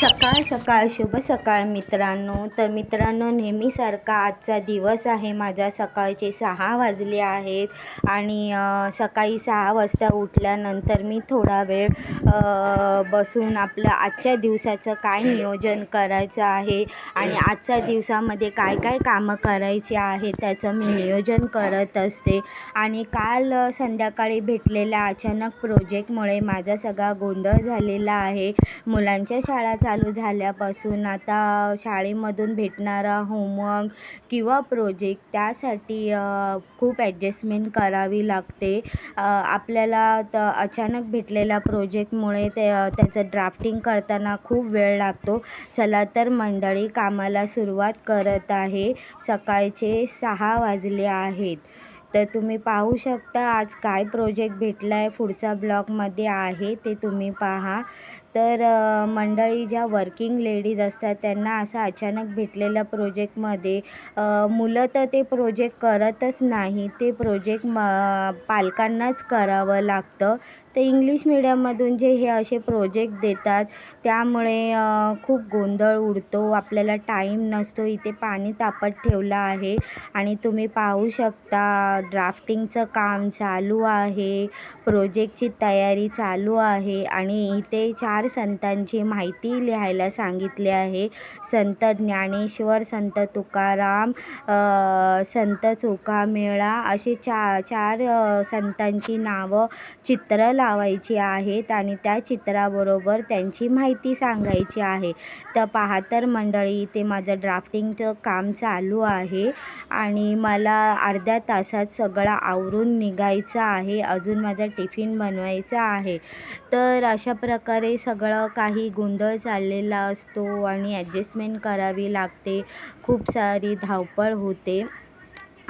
सकाळ सकाळ शुभ सकाळ मित्रांनो. तर मित्रांनो नेहमीसारखा आजचा दिवस आहे. माझा सकाळचे सहा वाजले आहेत आणि सकाळी सहा वाजता उठल्यानंतर मी थोडा वेळ बसून आपलं आजच्या दिवसाचं काय नियोजन करायचं आहे आणि आजच्या दिवसामध्ये काय काय कामं करायची आहे त्याचं मी नियोजन करत असते. आणि काल संध्याकाळी भेटलेल्या अचानक प्रोजेक्टमुळे माझा सगळा गोंधळ झालेला आहे. मुलांच्या शाळा चालू झाल्यापासून आता शाळेमधून भेटणारा होमवर्क किंवा प्रोजेक्ट त्यासाठी खूप ॲडजस्टमेंट करावी लागते. आपल्याला त अचानक भेटलेल्या प्रोजेक्टमुळे ते त्याचं ड्राफ्टिंग करताना खूप वेळ लागतो. चला तर मंडळी कामाला सुरुवात करत आहे. सकाळचे सहा वाजले आहेत. तर तुम्ही पाहू शकता आज काय प्रोजेक्ट भेटला आहे पुढच्या ब्लॉगमध्ये आहे ते तुम्ही पहा. तर मंडळी ज्या वर्किंग लेडीज असतात त्यांना असं अचानक भेटलेल्या प्रोजेक्टमध्ये मुलं तर ते प्रोजेक्ट करतच नाही ते प्रोजेक्ट म पालकांनाच करावं लागतं. तर इंग्लिश मिडियममधून जे हे असे प्रोजेक्ट देतात त्यामुळे खूप गोंधळ उडतो. आपल्याला टाईम नसतो. इथे पाणी तापत ठेवलं आहे. आणि तुम्ही पाहू शकता ड्राफ्टिंगचं काम चालू आहे. प्रोजेक्टची तयारी चालू आहे. आणि इथे चार संतांची माहिती लिहायला सांगितली आहे. संत ज्ञानेश्वर संत तुकाराम संत चोखामेळा असे चा चार संतांची नावं चित्र लावायची आहेत आणि त्या चित्राबरोबर त्यांची माहिती सांगायची आहे. तर पहा तर मंडळी इथे माझं ड्राफ्टिंगचं काम चालू आहे आणि मला अर्ध्या तासात सगळं आवरून निघायचं आहे. अजून माझा टिफिन बनवायचा आहे. तर अशा प्रकारे सगळं काही गोंधळ चाललेला असतो आणि ॲडजस्टमेंट करावी लागते. खूप सारी धावपळ होते.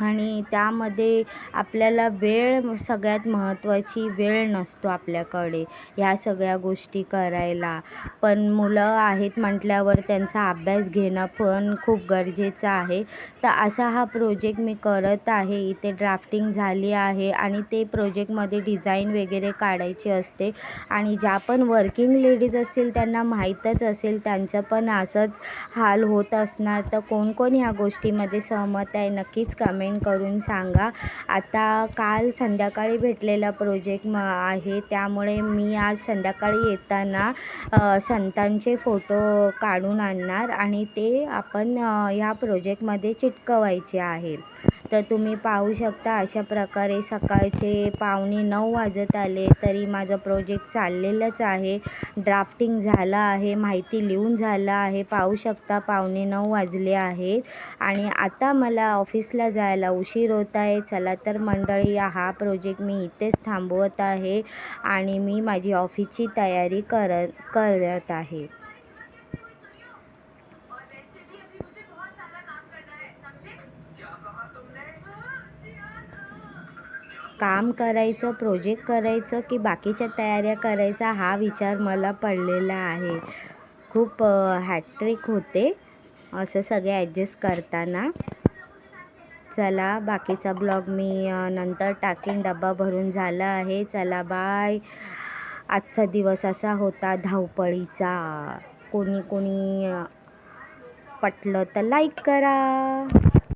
आणि त्यामध्ये आपल्याला वेळ सगळ्यात महत्त्वाची वेळ नसतो आपल्याकडे ह्या सगळ्या गोष्टी करायला. पण मुलं आहेत म्हटल्यावर त्यांचा अभ्यास घेणं पण खूप गरजेचं आहे. तर असा हा प्रोजेक्ट मी करत आहे. इथे ड्राफ्टिंग झाली आहे आणि ते प्रोजेक्टमध्ये डिझाईन वगैरे काढायची असते. आणि ज्या पण वर्किंग लेडीज असतील त्यांना माहीतच असेल त्यांचं पण असंच हाल होत असणार. तर कोण कोण ह्या गोष्टीमध्ये सहमत आहे नक्कीच कमेंट करून सांगा. आता काल संध्याकाळी भेटलेला प्रोजेक्ट म आहे त्यामुळे मी आज संध्याकाळी येताना संतांचे फोटो काढून आणणार आणि ते आपण ह्या प्रोजेक्टमध्ये चिटकवायचे आहे. तर तुम्ही पाहू शकता अशा प्रकारे सकाळचे पावणे नऊ वाजत आले तरी माझं प्रोजेक्ट चाललेलंच आहे. ड्राफ्टिंग झालं आहे माहिती लिहून झालं आहे. पाहू शकता पावणे नऊ वाजले आहेत. आणि आता मला ऑफिसला जायला उशीर होत आहे. चला तर मंडळी हा प्रोजेक्ट मी इथेच थांबवत आहे आणि मी माझी ऑफिसची तयारी करत करत आहे. काम करायचं प्रोजेक्ट करायचं की बाकीच्या तयाऱ्या करायचा हा विचार मला पडलेला आहे. खूप हॅट्रिक होते असं सगळे ॲडजस्ट करताना. चला बाकीचा ब्लॉग मी नंतर टाकीन. डबा भरून झाला आहे. चला बाय आजचा दिवस असा होता धावपळीचा. कोणी कोणी पटलं तर लाईक करा.